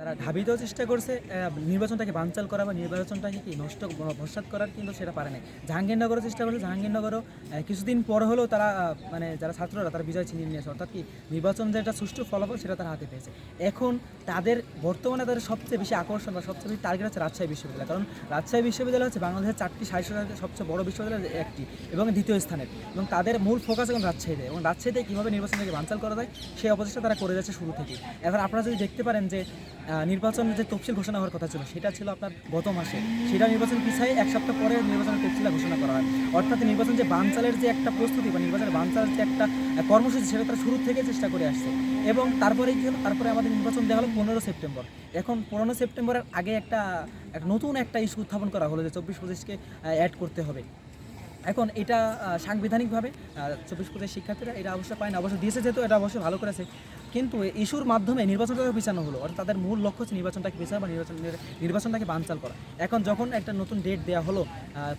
তারা ঢাবিতেও চেষ্টা করছে নির্বাচনটাকে বানচাল করা বা নির্বাচনটাকে কি নষ্ট ভরসাত করার কিন্তু সেটা পারে নাই। জাহাঙ্গীরনগরও চেষ্টা করছে, জাহাঙ্গীরনগরও কিছুদিন পর হলেও তারা মানে যারা ছাত্ররা তারা বিজয় ছিনিয়ে নিয়েছে, অর্থাৎ কি নির্বাচন যেটা সুষ্ঠু ফলাফল সেটা তারা হাতে পেয়েছে। এখন তাদের বর্তমানে তাদের সবচেয়ে বেশি আকর্ষণ বা সবচেয়ে বেশি টার্গেট হচ্ছে রাজশাহী বিশ্ববিদ্যালয়, কারণ রাজশাহী বিশ্ববিদ্যালয় হচ্ছে বাংলাদেশের চারটি সাহিত্য সবচেয়ে বড় বিশ্ববিদ্যালয় একটি এবং দ্বিতীয় স্থানের। এবং তাদের মূল ফোকাস এখন রাজশাহীতে, এবং রাজশাহীতে কীভাবে নির্বাচনটাকে বানচাল করা যায়, সেই অপচেষ্টা তারা করে যাচ্ছে শুরু থেকে এখন আপনারা যদি দেখতে পারেন যে নির্বাচনের যে তফসিল ঘোষণা হওয়ার কথা ছিল, সেটা ছিল আপনার গত মাসে। সেটা নির্বাচন পিছাই এক সপ্তাহ পরে নির্বাচনের তফসিলা ঘোষণা করা হয়। অর্থাৎ নির্বাচন যে বানচালের যে একটা প্রস্তুতি বা নির্বাচনের বানচালের যে একটা কর্মসূচি, সেটা তারা শুরু থেকে চেষ্টা করে আসছে। এবং তারপরে কি হলো? তারপরে আমাদের নির্বাচন দেওয়া হলো পনেরো সেপ্টেম্বর। এখন পনেরো সেপ্টেম্বরের আগে একটা, এক নতুন একটা ইস্যু উত্থাপন করা হলো যে চব্বিশ পঁচিশকে অ্যাড করতে হবে। এখন এটা সাংবিধানিকভাবে চব্বিশ পঁচিশ শিক্ষার্থীরা এটা অবশ্যই পায় না, অবশ্য দিয়েছে যেহেতু এটা অবশ্যই ভালো করেছে। কিন্তু ইস্যুর মাধ্যমে নির্বাচনটাকে পিছানো হলো। অর্থাৎ তাদের মূল লক্ষ্য হচ্ছে নির্বাচনটাকে পিছানো বা নির্বাচন নির্বাচনটাকে বানচাল করা। এখন যখন একটা নতুন ডেট দেওয়া হলো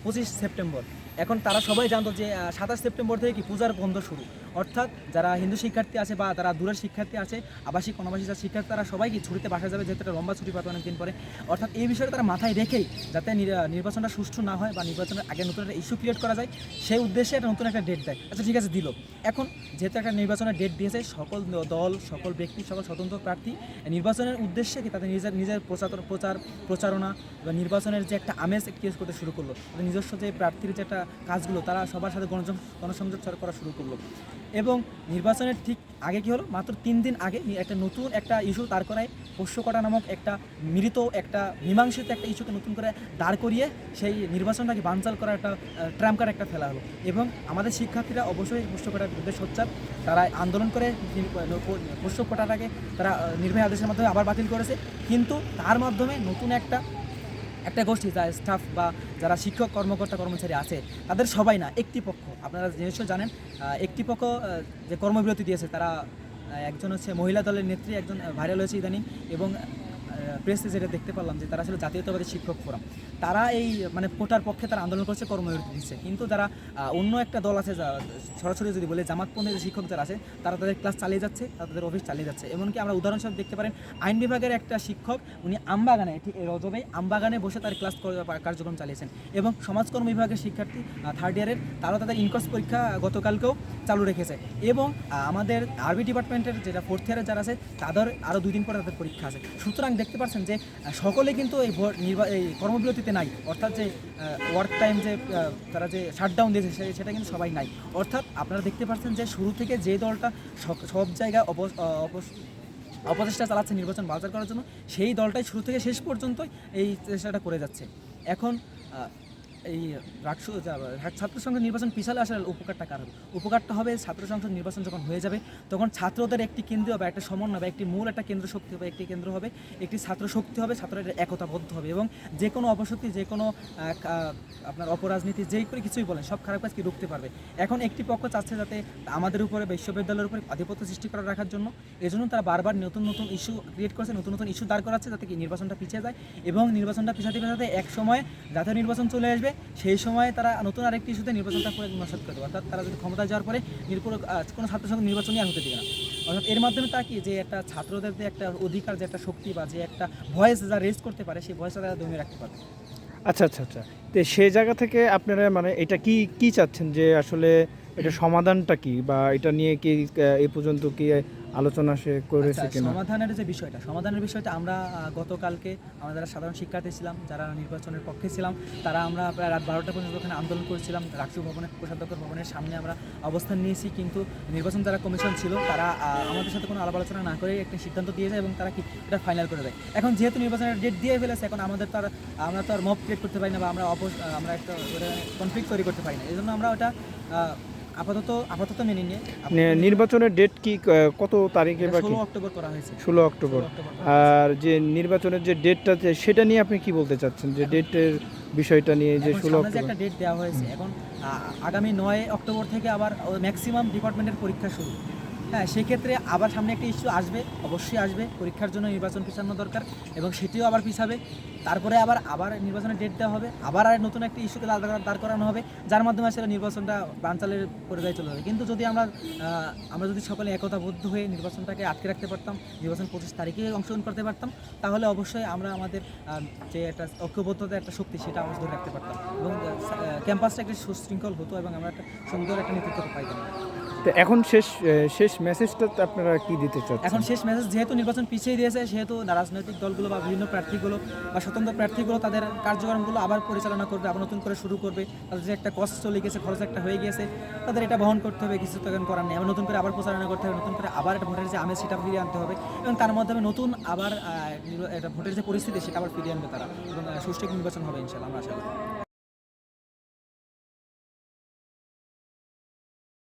পঁচিশ সেপ্টেম্বর, এখন তারা সবাই জানতো যে সাতাশ সেপ্টেম্বর থেকে কি পূজার বন্ধ শুরু। অর্থাৎ যারা হিন্দু শিক্ষার্থী আছে বা তারা দূরের শিক্ষার্থী আছে, আবাসিক, অনাবাসিক যারা শিক্ষার্থী, তারা সবাই কি ছুটিতে বাসা যাবে, যেহেতু একটা লম্বা ছুটি পাবে অনেকদিন পরে। অর্থাৎ এই বিষয়টা তারা মাথায় রেখেই যাতে নির- নির্বাচনটা সুষ্ঠু না হয় বা নির্বাচনের আগে নতুন একটা ইস্যু ক্রিয়েট করা যায়, সেই উদ্দেশ্যে একটা নতুন একটা ডেট দেয়। আচ্ছা ঠিক আছে, দিল। এখন যেহেতু একটা নির্বাচনের ডেট দিয়েছে, সকল দল, সকল ব্যক্তি, সকল স্বতন্ত্র প্রার্থী, নির্বাচনের উদ্দেশ্যে কি তাদের নিজের নিজের প্রচার প্রচার, প্রচারণা বা নির্বাচনের যে একটা আমেজ ক্রিয়েট করতে শুরু করল? নিজস্ব যে প্রার্থীর যে একটা কাজগুলো, তারা সবার সাথে গণসং গণসংযোগ করা শুরু করল। এবং নির্বাচনের ঠিক আগে কি হলো? মাত্র তিন দিন আগে একটা নতুন একটা ইস্যু দাঁড় করায় পোষ্যকটা নামক একটা মৃত, একটা মীমাংসিত একটা ইস্যুকে নতুন করে দাঁড় করিয়ে সেই নির্বাচনটাকে বানচাল করার একটা ট্রাম্পকার একটা ফেলা হলো। এবং আমাদের শিক্ষার্থীরা অবশ্যই পোষ্যকটার বিরুদ্ধে সোচ্চার। তারা আন্দোলন করে পোষ্যকটাটাকে তারা নির্বাহী আদেশের মাধ্যমে আবার বাতিল করেছে। কিন্তু তার মাধ্যমে নতুন একটা একটা গোষ্ঠী যা স্টাফ বা যারা শিক্ষক, কর্মকর্তা, কর্মচারী আছে, তাদের সবাই না, একটি পক্ষ। আপনারা নিশ্চয় জানেন একটি পক্ষ যে কর্মবিরতি দিয়েছে, তারা একজন হচ্ছে মহিলা দলের নেত্রী, একজন ভাইরাল হয়েছে ইদানিং এবং প্রেসে যেটা দেখতে পারলাম যে তারা ছিল জাতীয়তাবাদী শিক্ষক ফোরাম। তারা এই মানে কোটার পক্ষে তারা আন্দোলন করছে কর্মবিরতি দিচ্ছে। কিন্তু আহ, অন্য একটা দল আছে সরাসরি যদি বলে জামাতপন্থী যে শিক্ষক যারা আছে তারা তাদের ক্লাস চালিয়ে যাচ্ছে তারা তাদের অফিস চালিয়ে যাচ্ছে। এমনকি আমরা উদাহরণস্বরূপ দেখতে পারেন আইন বিভাগের একটা শিক্ষক উনি আমবাগানে ঠিক রজবে আমবাগানে বসে তার ক্লাস কার্যক্রম চালিয়েছেন। এবং সমাজকর্ম বিভাগের শিক্ষার্থী থার্ড ইয়ারের তারাও তাদের ইনকোর্স পরীক্ষা গতকালকেও চালু রেখেছে। এবং আমাদের আরবি ডিপার্টমেন্টের যেটা ফোর্থ ইয়ারের যারা আছে তাদের আরও দুই দিন পরে তাদের পরীক্ষা আছে। সুতরাং দেখতে পাচ্ছেন যে সকলে কিন্তু এই ভোট নির্বা- এই কর্মবিরতিতে নাই। অর্থাৎ যে ওয়ার্ক টাইম যে তারা যে শাটডাউন দিয়েছে সেটা কিন্তু সবাই নাই। অর্থাৎ আপনারা দেখতে পাচ্ছেন যে, শুরু থেকে যে দলটা সব- জায়গায় অপ অপচেষ্টা চালাচ্ছে নির্বাচন বাজার করার জন্য, সেই দলটাই শুরু থেকে শেষ পর্যন্ত এই চেষ্টাটা করে যাচ্ছে। এখন এই যা- ছাত্র সংসদ নির্বাচন পিছালে আসার উপকারটা কার হবে? উপকারটা হবে ছাত্র সংসদ নির্বাচন যখন হয়ে যাবে, তখন ছাত্রদের একটি কেন্দ্রীয় বা একটা সমন্বয় বা একটি মূল একটা কেন্দ্র শক্তি হবে, একটি কেন্দ্র হবে, একটি ছাত্র শক্তি হবে, ছাত্রদের একতাবদ্ধ হবে এবং যে কোনো অপশক্তি যে কোনো আপনার অপরাজনীতি, যেই করে কিছুই বলেন, সব খারাপ কাজকে রুখতে পারবে? এখন একটি পক্ষ চাচ্ছে যাতে আমাদের উপরে, বিশ্ববিদ্যালয়ের উপরে আধিপত্য সৃষ্টি করে রাখার জন্য, এজন্য তারা বারবার নতুন নতুন ইস্যু ক্রিয়েট করছে, নতুন নতুন ইস্যু দাঁড় করাচ্ছে যাতে কি নির্বাচনটা পিছিয়ে যায় এবং নির্বাচনটা পিছাতে পিছাতে এক সময় জাতীয় নির্বাচন চলে আসবে সেই সময় তারা নতুন আরেকটি ইস্যুতে নির্বাচনটা করে নস্বাত করে দেবে। অর্থাৎ তারা যদি ক্ষমতা যাওয়ার পরে নির্পুর কোনো ছাত্র সংঘ নির্বাচনই আর হতে দেবে না। অর্থাৎ এর মাধ্যমে তা কি? যে একটা ছাত্রদের যে একটা অধিকার যে একটা শক্তি বা যে একটা ভয়েস যা রেজ করতে পারে সেই ভয়েসটা তারা দমিয়ে রাখতে পারবে। আচ্ছা আচ্ছা আচ্ছা। তো সেই জায়গা থেকে আপনারা মানে এটা কি কি চাচ্ছেন? যে আসলে এটা সমাধানটা কি? বা এটা নিয়ে কি এ পর্যন্ত কি আলোচনা সে করেছে আচ্ছা, কিনা? সমাধানের যে বিষয়টা সমাধানের বিষয়টা আমরা গতকালকে আমরা যারা সাধারণ শিক্ষার্থী ছিলাম যারা নির্বাচনের পক্ষে ছিলাম তারা আমরা প্রায় রাত বারোটা পর্যন্ত ওখানে আন্দোলন করেছিলাম রাষ্ট্র ভবনের কোষাধ্যক্ষ ভবনের সামনে আমরা অবস্থান নিয়েছি কিন্তু নির্বাচন যারা কমিশন ছিল তারা আমাদের সাথে কোনো আলাপ আলোচনা না করে একটা সিদ্ধান্ত দিয়েছে এবং তারা কি এটা ফাইনাল করে দেয়। এখন যেহেতু নির্বাচনের ডেট দিয়ে ফেলেছে এখন আমাদের তো আর আমরা তো আর মব ক্রিয়েট করতে পারি না বা আমরা অপোজ আমরা একটা কনফ্লিক্ট তৈরি করতে পারি না। এই জন্য আমরা ওটা আপাতত আপাতত মেনে নিয়ে নির্বাচনের ডেট কি কত তারিখে বা ষোলো অক্টোবর করা হয়েছে। ষোলো অক্টোবর। 16 অক্টোবর করা আর যে নির্বাচনের যে ডেটটা সেটা নিয়ে আপনি কি বলতে চাচ্ছেন? যে ডেটের বিষয়টা নিয়ে যে ষোলো একটা ডেট দেওয়া হয়েছে এখন আগামী নয় অক্টোবর থেকে আবার ম্যাক্সিমাম ডিপার্টমেন্টের পরীক্ষা শুরু। হ্যাঁ সেক্ষেত্রে আবার সামনে একটা ইস্যু আসবে, অবশ্যই আসবে। পরীক্ষার জন্য নির্বাচন পিছানো দরকার এবং সেটিও আবার পিছাবে। তারপরে আবার আবার নির্বাচনের ডেট দেওয়া হবে, আবার আর নতুন একটা ইস্যুকে দাঁড় করানো হবে, যার মাধ্যমে আসলে নির্বাচনটা বানচালের পর্যায়ে চলে যাবে। কিন্তু যদি আমরা আমরা যদি সকলে একতাবদ্ধ হয়ে নির্বাচনটাকে আটকে রাখতে পারতাম, নির্বাচন পঁচিশ তারিখে অংশগ্রহণ করতে পারতাম, তাহলে অবশ্যই আমরা আমাদের যে একটা ঐক্যবদ্ধতা একটা শক্তি, সেটা আমরা ধরে রাখতে পারতাম এবং ক্যাম্পাসটা একটা সুশৃঙ্খল হতো এবং আমরা একটা সুন্দর একটা নেতৃত্ব পাইতাম। তো এখন শেষ শেষ মেসেজটা আপনারা কি দিতে চাচ্ছেন? এখন শেষ মেসেজ, যেহেতু নির্বাচন পিছিয়ে দিয়েছে, সেহেতু রাজনৈতিক দলগুলো বা বিভিন্ন প্রার্থীগুলো বা স্বতন্ত্র প্রার্থীগুলো তাদের কার্যক্রমগুলো আবার পরিচালনা করবে, আবার নতুন করে শুরু করবে। তাদের যে একটা কষ্ট চলে গেছে, খরচ একটা হয়ে গেছে, তাদের এটা বহন করতে হবে, কিছু তো এখন করার নেই। আবার নতুন করে আবার প্রচারণা করতে হবে, নতুন করে আবার একটা ভোটের যে আমেজ, সেটা ফিরিয়ে আনতে হবে। এবং তার মাধ্যমে নতুন আবার ভোটের যে পরিস্থিতি, সেটা আবার ফিরিয়ে আনবে তারা। এবং সুষ্ঠু নির্বাচন হবে ইনশাল্লাহ আমরা আশা করি।